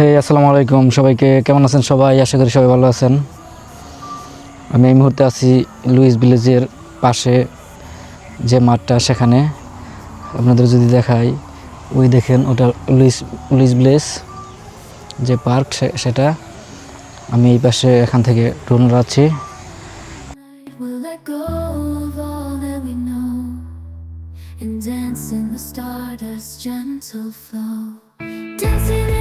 হে আসসালামু আলাইকুম সবাইকে কেমন আছেন সবাই? আশা করি সবাই ভালো আছেন। আমি এই মুহূর্তে আছি লুইস ভিলেজের পাশে যে মাঠটা সেখানে। আপনাদের যদি দেখাই ওই দেখেন ওটা লুইস লুইস ভিলেজ যে পার্ক সেটা। আমি এই পাশে এখান থেকে drone we and dance in the stardust, gentle flow. Dancing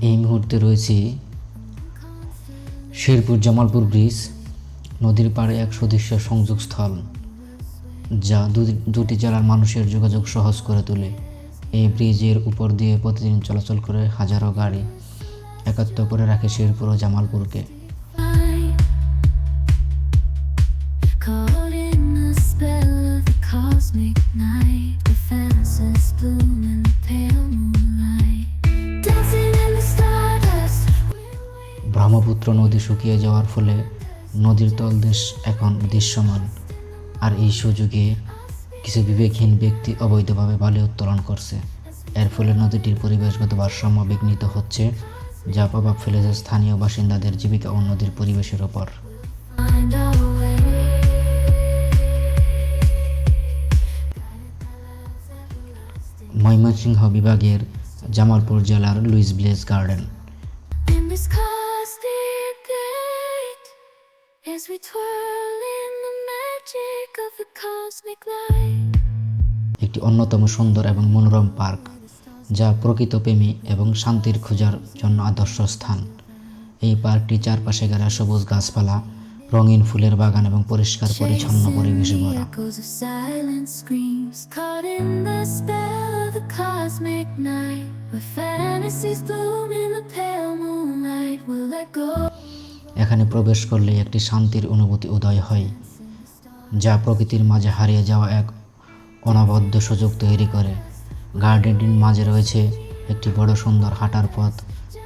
এই মুহূর্তে রয়েছি শেরপুর জামালপুর ব্রিজ, নদীর পাড়ে এক সুদৃশ্য সংযোগস্থল, যা দুটি জেলার মানুষের যোগাযোগ সহজ করে তোলে। এই ব্রিজের উপর দিয়ে প্রতিদিন চলাচল করে হাজারো গাড়ি একাত্ম করে রাখে শেরপুর ও জামালপুরকে। ব্রহ্মপুত্র নদী শুকিয়ে যাওয়ার ফলে নদীর তলদেশ এখন দৃশ্যমান। আর এই সুযোগে কিছু বিবেকহীন ব্যক্তি অবৈধভাবে বালি উত্তোলন করছে। এর ফলে নদীটির পরিবেশগত ভারসাম্য বিঘ্নিত হচ্ছে, যা প্রভাব ফেলেছে স্থানীয় বাসিন্দাদের জীবিকা ও নদীর পরিবেশের ওপর. ময়মনসিংহ বিভাগের জামালপুর জেলার Louis village garden. As we twirl in the magic of the cosmic light. একটি অন্যতম সুন্দর এবং মনোরম পার্ক যা প্রকৃত প্রেমী এবং শান্তির খোঁজার জন্য আদর্শ স্থান। এই পার্কটি চারপাশে ঘেরা সবুজ গাছপালা রঙিন ফুলের বাগান এবং পরিষ্কার পরিচ্ছন্ন পরিবেশে ভরা। এখানে প্রবেশ করলে একটি শান্তির অনুভূতি উদয় হয়, যা প্রকৃতির মাঝে হারিয়ে যাওয়া এক অনবদ্য সুযোগ তৈরি করে। গার্ডেনটির মাঝে রয়েছে একটি বড় সুন্দর হাঁটার পথ,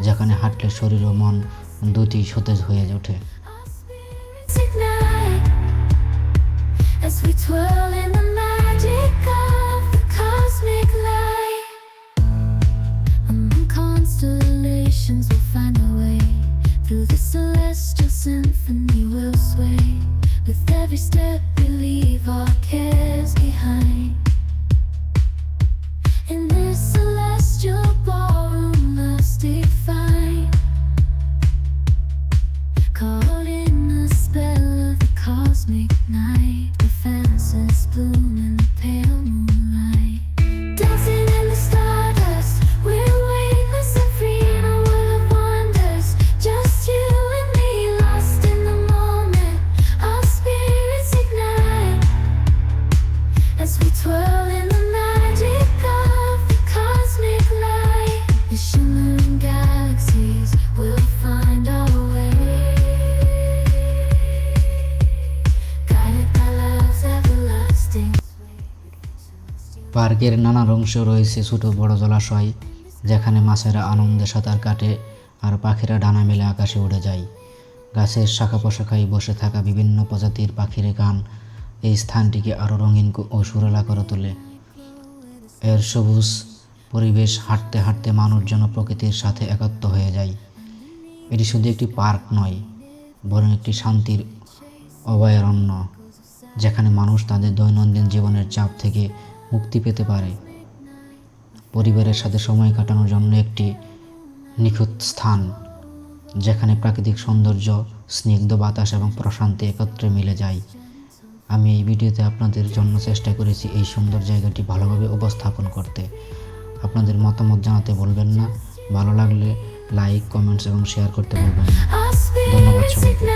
যেখানে হাঁটলে শরীর ও মন দুটি সতেজ হয়ে ওঠে। Constellations we'll find our way through celestial symphony we'll sway with every step পার্কের নানা অংশ রয়েছে ছোট বড় জলাশয়, যেখানে মাছেরা আনন্দে সাঁতার কাটে আর পাখিরা ডানা মেলে আকাশে উড়ে যায়। গাছের শাখা পোশাখায় বসে থাকা বিভিন্ন প্রজাতির পাখির গান এই স্থানটিকে আরও রঙিন ও সুরেলা করে তোলে। এর সবুজ পরিবেশ হাঁটতে হাঁটতে মানুষজন প্রকৃতির সাথে একাত্ম হয়ে যায়। এটি শুধু একটি পার্ক নয়, বরং একটি শান্তির অভয়ারণ্য, যেখানে মানুষ তাদের দৈনন্দিন জীবনের চাপ থেকে মুক্তি পেতে পারে। পরিবারের সাথে সময় কাটানোর জন্য একটি নিখুঁত স্থান যেখানে প্রাকৃতিক সৌন্দর্য স্নিগ্ধ বাতাস এবং প্রশান্তি একত্রে মিলে যায়। আমি এই ভিডিওতে আপনাদের জন্য চেষ্টা করেছি এই সুন্দর জায়গাটি ভালোভাবে উপস্থাপন করতে। আপনাদের মতামত জানাতে বলবেন না। ভালো লাগলে লাইক কমেন্টস এবং শেয়ার করতে ভুলবেন না। ধন্যবাদ সবাইকে।